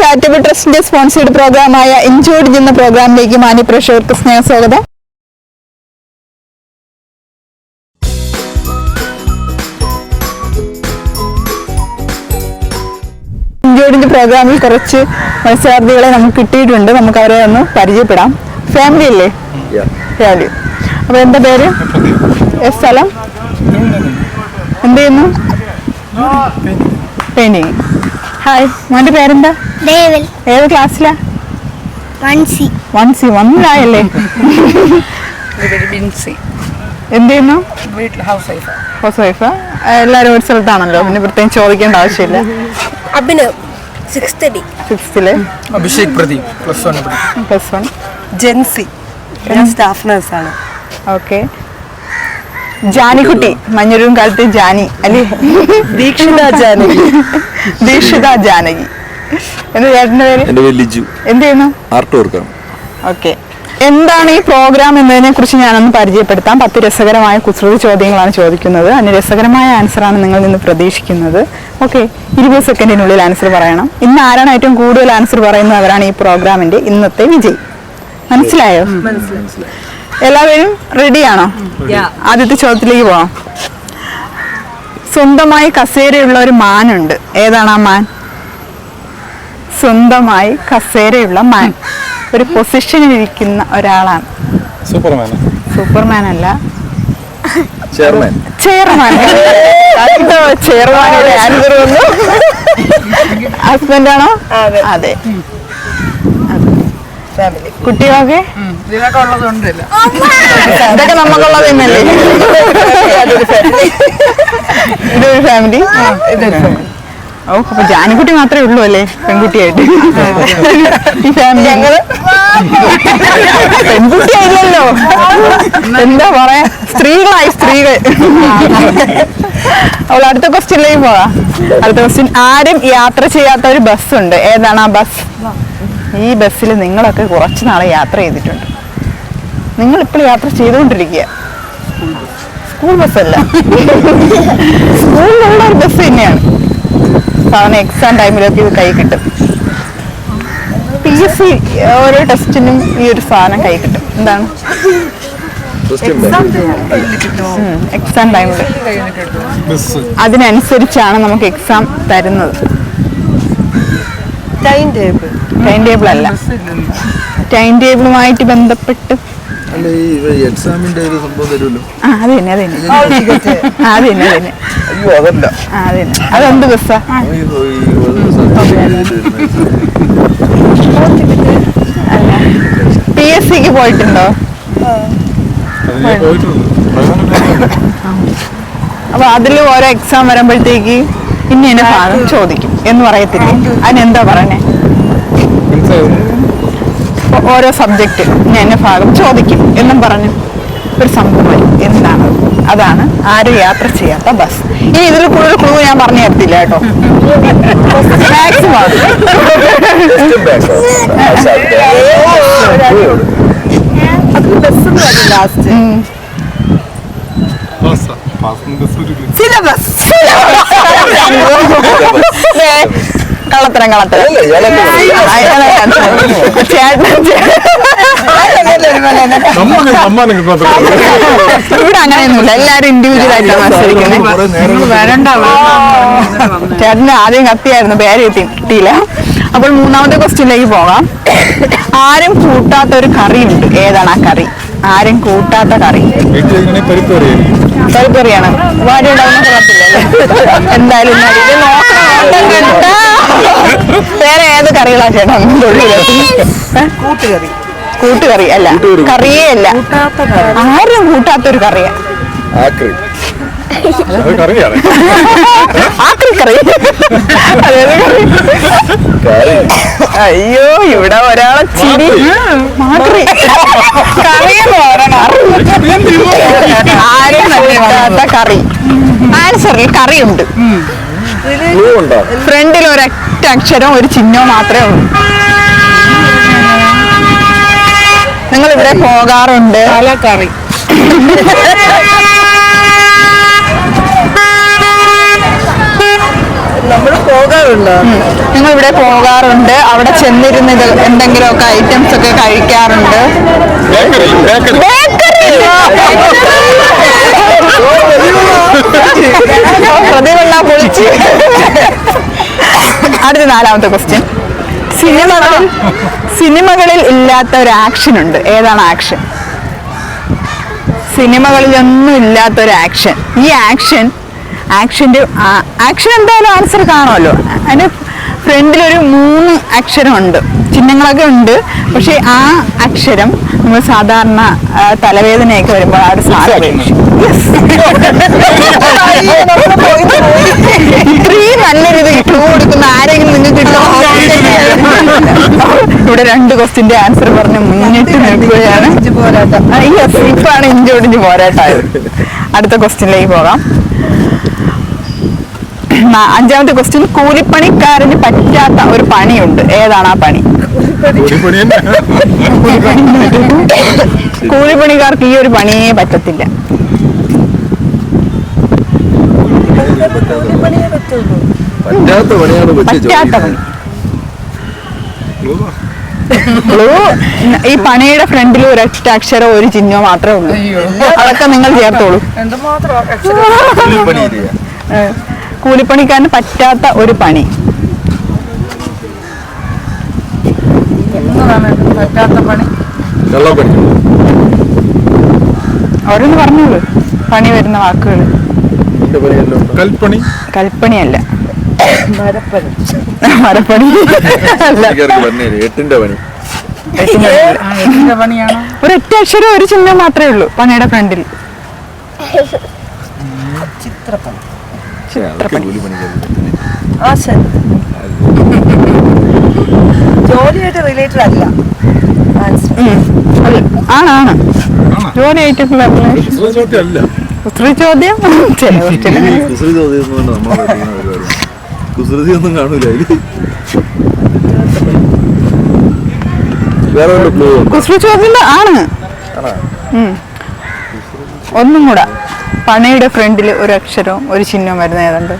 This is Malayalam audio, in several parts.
ചാരിറ്റബിൾ ട്രസ്റ്റിന്റെ സ്പോൺസേഡ് പ്രോഗ്രാമായ എൻജോയ്ഡ് എന്ന പ്രോഗ്രാമിലേക്ക് മാന്യ പ്രേക്ഷകർക്ക് സ്നേഹ സ്വാഗതം ഇൻജോർഡിന്റെ പ്രോഗ്രാമിൽ കുറച്ച് മത്സരാർത്ഥികളെ നമുക്ക് കിട്ടിയിട്ടുണ്ട്. നമുക്ക് അവരെ ഒന്ന് പരിചയപ്പെടാം. ഫാമിലി അല്ലേ? ഫാമിലി അപ്പൊ എന്താ പേര്? സ്ഥലം? എന്ത് ചെയ്യുന്നു? പെയിന്റിങ് ഹായ് മോന്റെ പേരെന്താ? ദേവൽ. ഏത് ക്ലാസ്സിലാ വൺസി വൺ സി വണ്ണിലായല്ലേ ബിൻസി. എന്ത് ചെയ്യുന്നു? വീട്ടിൽ ഹൗസ് വൈഫ് ഹൗസ് വൈഫ് എല്ലാവരും ഒരു സ്ഥലത്താണല്ലോ പിന്നെ പ്രത്യേകം ചോദിക്കേണ്ട ആവശ്യമില്ല. Abhinav sixth D സിക്സ്ത്തിൽ Abhishek Pradeep plus one plus one Jency. Staff നഴ്സാണ് okay Janikutty മഞ്ഞുരും കാലത്ത് ജാനി അല്ലേ? ദീക്ഷിത ജാനകി. ദീക്ഷിത ജാനകി. എന്താ ചേട്ടന്റെ പേര്? എന്റെ പേര് ലിജു. എന്ത് ചെയ്യുന്നു? ആർട്ട് വർക്കാണ്. ഓക്കെ. എന്താണ് ഈ പ്രോഗ്രാം എന്നതിനെ കുറിച്ച് ഞാനൊന്ന് പരിചയപ്പെടുത്താം. പത്ത് രസകരമായ കുസൃതി ചോദ്യങ്ങളാണ് ചോദിക്കുന്നത്. അതിന് രസകരമായ ആൻസറാണ് നിങ്ങൾ നിന്ന് പ്രതീക്ഷിക്കുന്നത്. ഓക്കെ. ഇരുപത് സെക്കൻഡിനുള്ളിൽ ആൻസർ പറയണം. ഇന്ന് ആരാണ് ഏറ്റവും കൂടുതൽ ആൻസർ പറയുന്നവരാണ് ഈ പ്രോഗ്രാമിന്റെ ഇന്നത്തെ വിജയി. മനസ്സിലായോ. എല്ലാവരും റെഡിയാണോ ആദ്യത്തെ ചോദ്യത്തിലേക്ക് പോവാം. സ്വന്തമായി കസേരയുള്ള ഒരു മാനുണ്ട്. ഏതാണ് ആ മാൻ? സ്വന്തമായി കസേരയുള്ള മാൻ. ഒരു പൊസിഷനിൽ ഇരിക്കുന്ന ഒരാളാണ്. സൂപ്പർമാൻ സൂപ്പർമാൻ അല്ല. ചെയർമാൻ ചെയർമാൻ ചെയർമാൻ ആൻസർ വന്നു. ഹസ്ബൻഡ് ആണോ? അതെ. ഫാമിലി കുട്ടികളൊക്കെ ഇതിനൊക്കെ ഉള്ളതുണ്ടല്ലോ ഇതൊക്കെ നമുക്കുള്ളത് തന്നെയല്ലേ? ഇതൊരു ഫാമിലി ഓ അപ്പൊ ജാനക്കുട്ടി മാത്രമേ ഉള്ളൂ അല്ലേ? പെൺകുട്ടിയായിട്ട്. ഈ ഫാമിലി ഞങ്ങൾ? പെൺകുട്ടിയായില്ലല്ലോ. എന്താ പറയാ? സ്ത്രീകളായി സ്ത്രീകൾ. അവൾ അടുത്ത ക്വസ്റ്റ്യനിലേക്ക് പോവാ അടുത്ത ക്വസ്റ്റ്യൻ ആരും യാത്ര ചെയ്യാത്ത ഒരു ബസ് ഉണ്ട് ഏതാണ് ആ ബസ്? ഈ ബസ്സിൽ നിങ്ങളൊക്കെ കുറച്ച് നാളെ യാത്ര ചെയ്തിട്ടുണ്ട്. നിങ്ങൾ ഇപ്പോൾ യാത്ര ചെയ്തുകൊണ്ടിരിക്കുക. സ്കൂൾ ബസ്സല്ല. സ്കൂളിലുള്ള ഒരു ബസ് തന്നെയാണ്. സാധാരണ എക്സാം ടൈമിലൊക്കെ ഇത് കൈ കിട്ടും. പി എസ് സി ഓരോ ടെസ്റ്റിനും ഈ ഒരു സാധനം കൈ കിട്ടും. എന്താണ്? എക്സാം ടൈമിൽ അതിനനുസരിച്ചാണ് നമുക്ക് എക്സാം തരുന്നത്. ടൈം ടേബിൾ ടൈം ടേബിൾ അല്ല ടൈം ടേബിളുമായിട്ട് ബന്ധപ്പെട്ട് അല്ല ഈ എക്സാമിന്റെ ഒരു സംഭവം തരുമല്ലോ ആ അത് തന്നെ അത് തന്നെ ആ, അത് തന്നെ അത് തന്നെ അയ്യോ അതല്ല ആ അത് തന്നെ അതെന്ത് ബസ്സാ ഈ- ഈ ഒരു certificate പി എസ് സിക്ക് പോയിട്ടുണ്ടോ അപ്പൊ അതിൽ ഓരോ എക്സാം വരുമ്പോഴത്തേക്ക് ഇന്ന ഭാഗം ചോദിക്കും എന്ന് പറയത്തില്ലേ? അതിനെന്താ പറയണേ ഓരോ സബ്ജക്റ്റ് ഞാൻ എന്നെ ഭാഗം ചോദിക്കും. എന്നും പറഞ്ഞു ഒരു സംഭവം വരും. എന്താണ്? അതാണ് ആരും യാത്ര ചെയ്യാത്ത ബസ് ഇനി ഇതിൽ കൂടുതൽ ക്ലൂ ഞാൻ പറഞ്ഞു തരത്തില്ല കേട്ടോ. മാക്സിമം ലാസ്റ്റ് സിലബസ് കള്ളത്തരം കള്ളത്തരം. ഇവിടെ അങ്ങനെയൊന്നുമില്ല. എല്ലാരും ഇൻഡിവിജ്വൽ ആയിട്ടാണ് മത്സരിക്കുന്നത് ചേട്ടന് ആദ്യം കത്തിയായിരുന്നു പേര് കിട്ടി- കിട്ടിയില്ല. അപ്പോൾ മൂന്നാമത്തെ ക്വസ്റ്റ്യനിലേക്ക് പോകാം. ആരും കൂട്ടാത്ത ഒരു കറി ഉണ്ട് ഏതാണ് ആ കറി? ആരും കൂട്ടാത്ത കറി. പരിപ്പറിയാണ് വാടി ഉണ്ടാവുന്ന എന്തായാലും ഇത്. വേറെ ഏത് കറികളാ ചേട്ടാ? കൂട്ടുകറി. കൂട്ടുകറി അല്ല. കറിയേ അല്ല. ആരും കൂട്ടാത്തൊരു കറിയാ. അയ്യോ ഇവിടെ ഒരാളെ ചിരി. പറയണം. ആരും കറി. ആൻസറിൽ കറിയുണ്ട്. ഫ്രണ്ടിൽ ഒരൊറ്റ അക്ഷരം ഒരു ചിഹ്നവും മാത്രമേ ഉള്ളൂ. നിങ്ങൾ ഇവിടെ പോകാറുണ്ട്? കറി നമ്മൾ പോകാറുണ്ട്? നിങ്ങൾ ഇവിടെ പോകാറുണ്ട്. അവിടെ ചെന്നിരുന്ന് ഇത് എന്തെങ്കിലുമൊക്കെ ഐറ്റംസ് ഒക്കെ കഴിക്കാറുണ്ട്. ബേക്കറി ബേക്കറി പ്രതിവെള്ള പൊളിച്ച്. അടുത്ത നാലാമത്തെ ക്വസ്റ്റ്യൻ സിനിമകളിൽ സിനിമകളിൽ ഇല്ലാത്ത ഒരു ആക്ഷൻ ഉണ്ട്. ഏതാണ് ആക്ഷൻ സിനിമകളിലൊന്നും ഇല്ലാത്ത ഒരു ആക്ഷൻ ഈ ആക്ഷൻ ആക്ഷന്റെ ആക്ഷൻ എന്തായാലും ആൻസർ കാണുമല്ലോ. അതിന് ഫ്രണ്ടിലൊരു മൂന്ന് അക്ഷരമുണ്ട്. ചിഹ്നങ്ങളൊക്കെ ഉണ്ട്. പക്ഷേ ആ അക്ഷരം നമ്മൾ സാധാരണ തലവേദനയൊക്കെ വരുമ്പോൾ ആ ഒരു സാധനം ഇത്രയും നല്ലൊരു ക്ലൂ കൊടുക്കുന്ന ആരെങ്കിലും നിങ്ങൾക്ക് ഇവിടെ രണ്ട് ക്വസ്റ്റിന്റെ ആൻസർ പറഞ്ഞ് മുന്നിട്ട് നിൽക്കുകയാണ്. ഇപ്പൊ ഇപ്പാണ് ഇഞ്ചോടിഞ്ച് പോരാട്ടായത് അടുത്ത ക്വസ്റ്റിനിലേക്ക് പോകാം. അഞ്ചാമത്തെ ക്വസ്റ്റ്യൻ കൂലിപ്പണിക്കാരന് പറ്റാത്ത ഒരു പണിയുണ്ട്. ഏതാണ് ആ പണി? കൂലിപ്പണിക്കാർക്ക് ഈ ഒരു പണിയേ പറ്റത്തില്ല. പറ്റാത്ത പണിയാണ് പറ്റാത്ത പണി. ക്ലൂ ഈ പണിയുടെ ഫ്രണ്ടിൽ ഒരൊറ്റ അക്ഷരം ഒരു ചിഹ്നോ മാത്രമേ ഉള്ളൂ. അതൊക്കെ നിങ്ങൾ ചേർത്തോളൂ. കൂലിപ്പണിക്കാരന് പറ്റാത്ത ഒരു പണി. പറ്റാത്ത പണി? കള്ളപ്പണി അവരൊന്ന് പറഞ്ഞോളൂ. പണി വരുന്ന വാക്കുകൾ? കൽപ്പണി. കൽപ്പണിയല്ല. മരപ്പണി. പറഞ്ഞേര് എട്ടിന്റെ പണി. ഒരൊറ്റ അക്ഷരം ഒരു ചിഹ്നം മാത്രമേ ഉള്ളൂ പണിയുടെ ഫ്രണ്ടിൽ. ചിത്രപ്പണി. ജോലിയായിട്ട് റിലേറ്റഡ് അല്ല. ആണാണ് ജോലി ആയിട്ടുള്ള കുസൃതി ചോദ്യം അല്ല. ഒത്തിരി ചോദ്യം? ചില ചോദ്യം ഒന്നും കൊണ്ട് നമ്മളെ പറ്റിക്കുന്ന പരിപാടി കുസൃതി ഒന്നും കാണൂല അതിൽ വേറെ കുസൃതി ആണ്. ഒന്നും കൂടെ. പണയുടെ ഫ്രണ്ടിൽ ഒരു അക്ഷരവും ഒരു ചിഹ്നവും വരുന്ന ഏതുണ്ട്.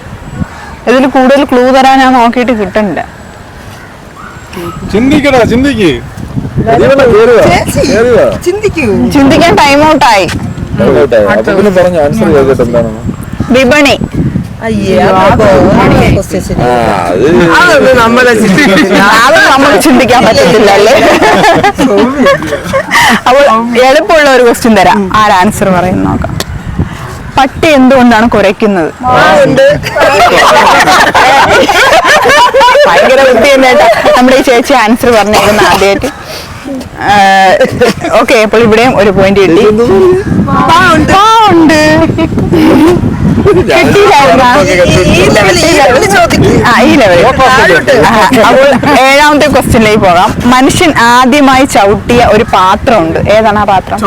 ഇതിൽ കൂടുതൽ ക്ലൂ തരാൻ ഞാൻ നോക്കിയിട്ട് കിട്ടണില്ല. ചിന്തിക്കടാ ചിന്തിക്ക്. ചിന്തിക്കൂ. ചിന്തിക്കാൻ ടൈം ഔട്ടായി വിപണി. അത് നമ്മളെ അത് നമ്മൾ ചിന്തിക്കാൻ പറ്റത്തില്ല അല്ലേ? അപ്പോൾ എളുപ്പമുള്ള ഒരു ക്വസ്റ്റ്യൻ തരാം. ആര് ആൻസർ പറയുന്ന നോക്കാം. പട്ടി എന്തുകൊണ്ടാണ് കുരയ്ക്കുന്നത്? ഭയങ്കര വൃത്തി തന്നെ നമ്മുടെ ഈ ചേച്ചി ആൻസർ പറഞ്ഞിരുന്ന ആദ്യമായിട്ട്. ഓക്കെ അപ്പോൾ ഇവിടെയും ഒരു പോയിന്റ് കിട്ടി. ലെവൽ അപ്പോൾ ഏഴാമത്തെ ക്വസ്റ്റ്യനിലേക്ക് പോകാം. മനുഷ്യൻ ആദ്യമായി ചവിട്ടിയ ഒരു പാത്രമുണ്ട്. ഏതാണ് ആ പാത്രം?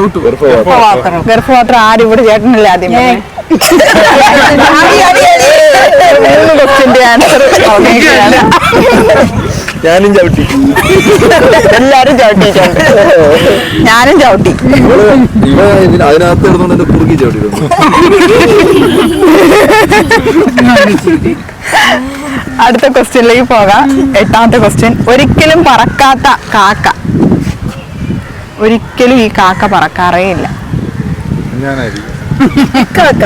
പാത്രം. ഗർഭപാത്രം. ആരും ഇവിടെ ചേട്ടനല്ലേ ആദ്യം ക്വസ്റ്റ്യന്റെ ആൻസർ ഞാനും ചവിട്ടി. എല്ലാരും ചവിട്ടി ഞാനും ചവിട്ടി. അതിനകത്ത് ഇടുന്നോണ്ട് എന്റെ കുറുക്കി ചവിട്ടി അടുത്ത ക്വസ്റ്റ്യനിലേക്ക് പോകാം. എട്ടാമത്തെ ക്വസ്റ്റ്യൻ. ഒരിക്കലും പറക്കാത്ത കാക്ക. ഒരിക്കലും ഈ കാക്ക പറക്കാറേ ഇല്ല. ഞാനായിരിക്കും. കാക്ക.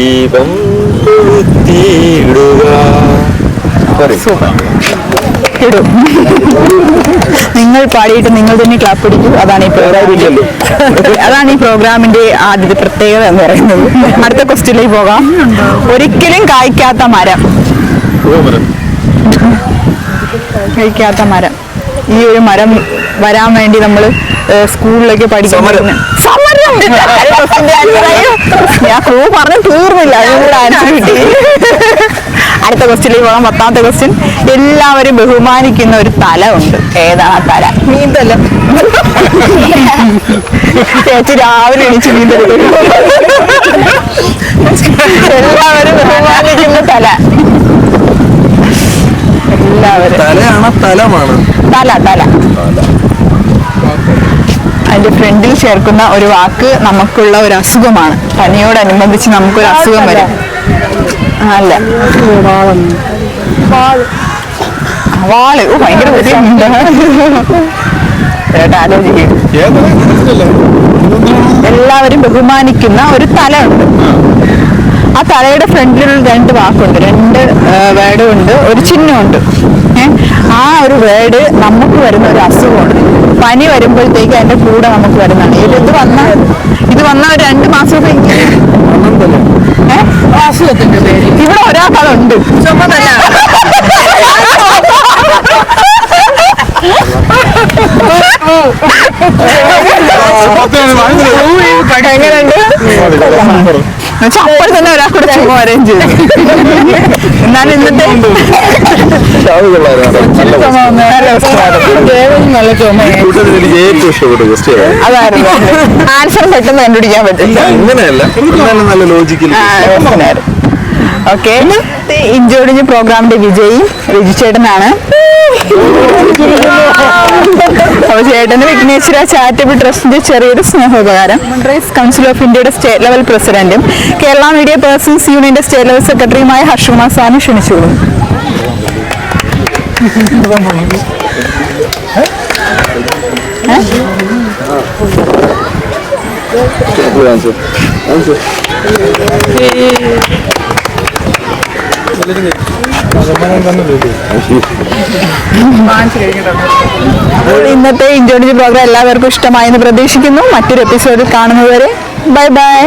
ദീപം കൊളുത്തിയിടുക. ഇടും. നിങ്ങൾ പാടിയിട്ട് നിങ്ങൾ തന്നെ ക്ലാപ്പ് പിടിക്കും അതാണ് ഈ പ്രോഗ്രാം അതാണ് ഈ പ്രോഗ്രാമിന്റെ ആദ്യത്തെ പ്രത്യേകത എന്ന് പറയുന്നത്. അടുത്ത ക്വസ്റ്റ്യനിലേക്ക് പോകാം. ഒരിക്കലും കായ്ക്കാത്ത മരം. കഴിക്കാത്ത മരം. ഈ ഒരു മരം വരാൻ വേണ്ടി നമ്മൾ സ്കൂളിലൊക്കെ പഠിക്കാൻ സമരം. ഞാൻ ക്ലൂ പറഞ്ഞു തീർന്നില്ല. അതിനുള്ള ആൻസർ കിട്ടി. അടുത്ത ക്വസ്റ്റ്യനിലേക്ക് പോകാം. പത്താമത്തെ ക്വസ്റ്റ്യൻ എല്ലാവരും ബഹുമാനിക്കുന്ന ഒരു തല ഉണ്ട്. ഏതാണ് ആ തല? നീന്തല്ല ചേച്ചി രാവിലെ എണീച്ച് നീന്തൽ എല്ലാവരും ബഹുമാനിക്കുന്ന തല. എല്ലാവരും. തലയാണ് തലമാണ്? തല. തല. അതിന്റെ ഫ്രണ്ടിൽ ചേർക്കുന്ന ഒരു വാക്ക് നമുക്കുള്ള ഒരു അസുഖമാണ്. പനിയോടനുബന്ധിച്ച് നമുക്കൊരു അസുഖം വരും. അല്ല. വാൾ ഓ ഭയങ്കര ആലോചിക്കും. എല്ലാവരും ബഹുമാനിക്കുന്ന ഒരു തല ഉണ്ട്. ആ തലയുടെ ഫ്രണ്ടിൽ രണ്ട് വാക്കുണ്ട്. രണ്ട് വേർഡും ഉണ്ട് ഒരു ചിഹ്നമുണ്ട്. ഏഹ് ആ ഒരു വേർഡ് നമുക്ക് വരുന്ന ഒരു അസുഖമാണ് പനി വരുമ്പോഴത്തേക്ക് അതിന്റെ കൂടെ നമുക്ക് വരുന്നതാണ്. ഇത് ഇത് വന്ന ഇത് വന്ന ഒരു രണ്ട് മാസത്തേക്ക് ഏ? ഇവിടെ ഒരാളുണ്ട് ചുമതല. എങ്ങനെയുണ്ട്? എന്നുവെച്ചാൽ അപ്പോൾ തന്നെ ഒരാൾക്കൂടെ ചുമ വരെയും ചെയ്തു. എന്നാലും ഇന്നത്തെ. നല്ല ചുമ അതായിരുന്നു. ആൻസർ പെട്ടെന്ന് കണ്ടുപിടിക്കാൻ ഇങ്ങനെയല്ല. എന്നാലും നല്ല ലോജിക്കൽ ഓക്കെ ഇഞ്ചോടിഞ്ഞ് പ്രോഗ്രാമിന്റെ വിജയി രജി ചേട്ടനാണ് അപ്പൊ ചേട്ടന് വിഘ്നേശ്വര ചാരിറ്റബിൾ ട്രസ്റ്റിന്റെ ചെറിയൊരു സ്നേഹോപകാരം. റൈസ് കൗൺസിൽ ഓഫ് ഇന്ത്യയുടെ സ്റ്റേറ്റ് ലെവൽ പ്രസിഡന്റും കേരള മീഡിയ പേഴ്സൺസ് യൂണിയന്റെ സ്റ്റേറ്റ് ലെവൽ സെക്രട്ടറിയുമായ ഹർഷകുമാർ സാറിന് ക്ഷണിച്ചുകൊള്ളും Thank അപ്പോൾ ഇന്നത്തെ ഇഞ്ചോടിഞ്ഞ് പ്രോഗ്രാം എല്ലാവർക്കും ഇഷ്ടമായെന്ന് പ്രതീക്ഷിക്കുന്നു. മറ്റൊരു എപ്പിസോഡിൽ ബൈ. Bye bye.